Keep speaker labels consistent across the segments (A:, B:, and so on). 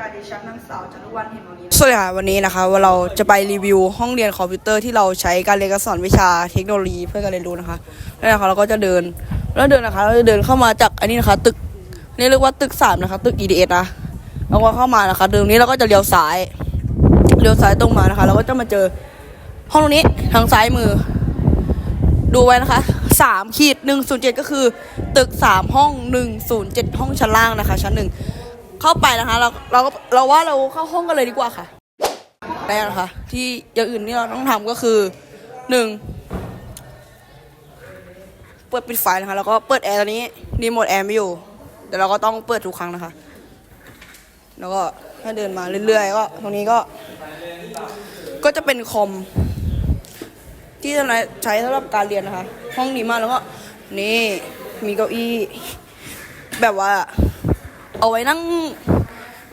A: ค่ะดิฉันนางสาวจารุวรรณเหมวันนี้
B: สวัสดีค่ะวันนี้นะคะว่าเราจะไปรีวิวห้องเรียนคอมพิวเตอร์ที่เราใช้การเรียนการสอนวิชาเทคโนโลยีเพื่อการเรียนรู้นะคะแล้วนะคะเราก็จะเดินแล้วเดินนะคะเราจะเดินเข้ามาจากอันนี้นะคะ ตึกนี่เรียกว่าตึกสามนะคะ ตึก EDS นะแล้วก็เข้ามานะคะเดินนี้เราก็จะเลี้ยวซ้ายเลี้ยวซ้ายตรงมานะคะเราก็จะมาเจอห้องตรงนี้ทางซ้ายมือ ดูไว้นะคะสามขีดหนึ่งศูนย์เจ็ดก็คือ ตึกสามห้องหนึ่งศูนย์เจ็ดห้องชั้นล่างนะคะ ชั้นหนึ่ง เข้าไปนะคะ เราเราก็เราว่าเราเข้าห้องกันเลยดีกว่าค่ะแรกนะคะที่อย่างอื่นที่เราต้องทำก็คือหนึ่งเปิดปิดไฟนะคะ แล้วก็เปิดแอร์ตอนนี้รีโมทแอร์ไม่อยู่เดี๋ยวเราก็ต้องเปิดทุกครั้งนะคะ แล้วก็ถ้าเดินมาเรื่อยๆก็ตรงนี้ก็ ก็จะเป็นคอมที่จะใช้สำหรับการเรียนนะคะ ห้องนี้มากแล้วก็ นี่มีเก้าอี้ แบบว่า เอาไว้นั่ง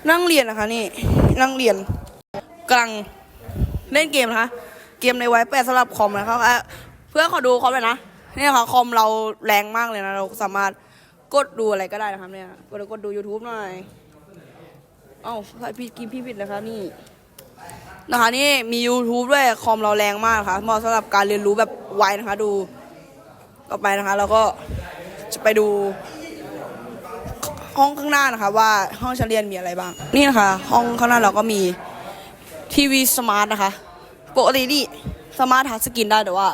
B: นั่งเรียนนะคะนี่นั่งเรียนกำลังเล่นเกมนะคะ เกมในไว้แปดสำหรับคอมนะคะอะเพื่อขอดูคอมเลยนะนี่ค่ะคอมเราแรงมากเลยนะเราสามารถกดดูอะไรก็ได้นะครับเนี่ยกดกดดู YouTube หน่อยเอ้าพี่กินพี่ผิดนะคะนี่นะคะนี่มี YouTube ด้วยคอมเราแรงมากค่ะเหมาะสำหรับการเรียนรู้แบบไวนะคะดูต่อไปนะคะแล้วก็จะไปดู ห้องข้างหน้านะคะว่าห้องชั้นเรียนมีอะไรบ้าง นี่นะคะ ห้องข้างหน้าเราก็มีทีวีสมาร์ทนะคะปกตินี่สมาร์ททัชสกรีนได้แต่ว่า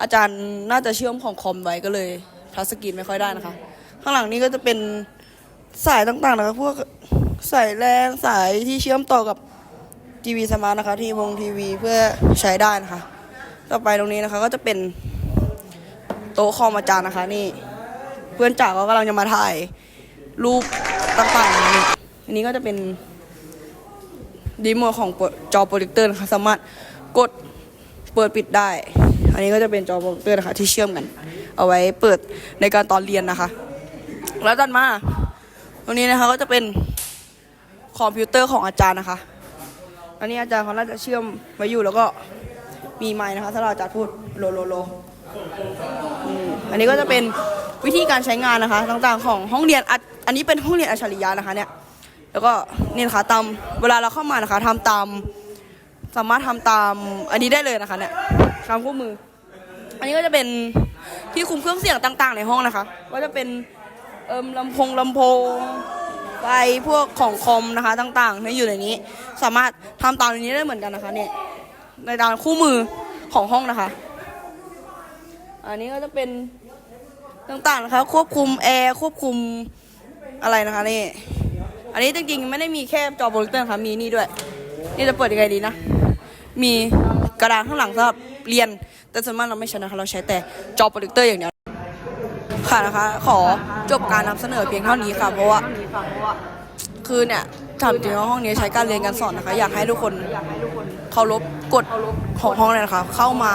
B: อาจารย์น่าจะเชื่อมของคอมไว้ก็เลยทัชสกรีนไม่ค่อยได้นะคะ ข้างหลังนี้ก็จะเป็นสายต่างๆนะคะพวกสายแรงสายที่เชื่อมต่อกับทีวีสมาร์ทนะคะ ที่วงทีวีเพื่อใช้ได้นะคะ ต่อไปตรงนี้นะคะก็จะเป็นโต๊ะคอมอาจารย์นะคะ นี่ เพื่อนจ๋าก็กำลังจะมาถ่าย รูปต่างๆ อันนี้ก็จะเป็นดีโมทของจอโปรเจคเตอร์นะคะสามารถกดเปิดปิดได้ อันนี้ก็จะเป็นจอโปรเจคเตอร์นะคะที่เชื่อมกัน เอาไว้เปิดในการตอนเรียนนะคะ แล้วตัดมาตรงนี้นะคะก็จะเป็นคอมพิวเตอร์ของอาจารย์นะคะ อันนี้อาจารย์เขาน่าจะเชื่อมไว้อยู่แล้วก็มีไม้นะคะถ้าเราอาจารย์พูดโลโลโลอันนี้ก็จะเป็นวิธีการใช้งานนะคะต่างๆของห้องเรียนอัด อันนี้เป็นห้องเรียนอัจฉริยะนะคะเนี่ยแล้วก็นี่นะคะตามเวลาเราเข้ามานะคะทำตาม สามารถทำตามอันนี้ได้เลยนะคะเนี่ยตามคู่มือ อันนี้ก็จะเป็นที่คุมเครื่องเสียงต่าง ๆ ในห้องนะคะ ก็จะเป็นเอิมลำโพงลำโพงไฟพวกของคอมนะคะต่างๆที่อยู่ในนี้ สามารถทำตามในนี้ได้เหมือนกันนะคะเนี่ยในตามคู่มือของห้องนะคะ อันนี้ก็จะเป็นต่างๆนะคะ ควบคุมแอร์ควบคุม อะไรนะคะนี่ อันนี้จริงๆไม่ได้มีแค่จอโปรเจคเตอร์นะคะมีนี่ด้วย นี่จะเปิดยังไงดีนะ มีกระดานข้างหลังสำหรับเรียน แต่ส่วนมากเราไม่ใช้นะคะเราใช้แต่จอโปรเจคเตอร์อย่างเดียว ค่ะนะคะ ขอจบการนำเสนอเพียงเท่านี้ค่ะ เพราะว่าคือเนี่ยถามจริงว่าห้องนี้ใช้การเรียนการสอนนะคะ อยากให้ทุกคนเคารพกฎของห้องเลยนะคะ
A: เข้ามา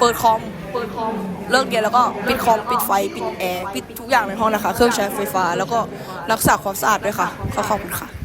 B: เปิดคอม
A: เปิดคอม
B: เลิกเรียนแล้วก็ปิดคอมปิดไฟปิดแอร์ปิดทุกอย่างในห้องนะคะ เครื่องใช้ไฟฟ้าแล้วก็รักษาความสะอาดด้วยค่ะขอขอบคุณค่ะ